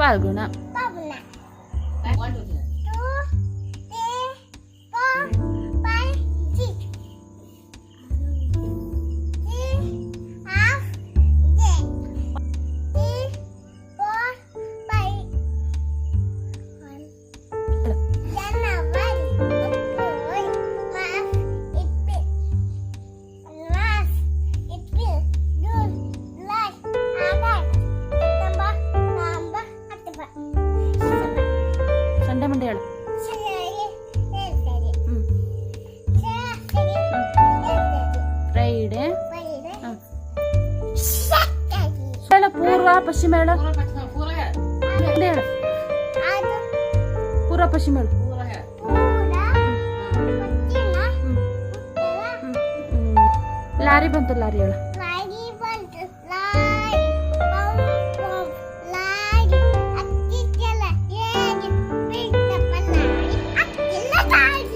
পারব না। pura pasimela. Pura pasimela. Lari bantu lari ya. Lari bantu lari. Mau mau lari. Aku jalan. Ya, jadi pinter pelari. Aku jalan.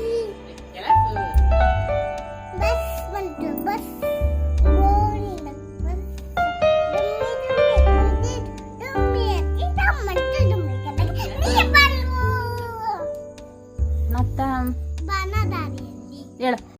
Banana. Banana.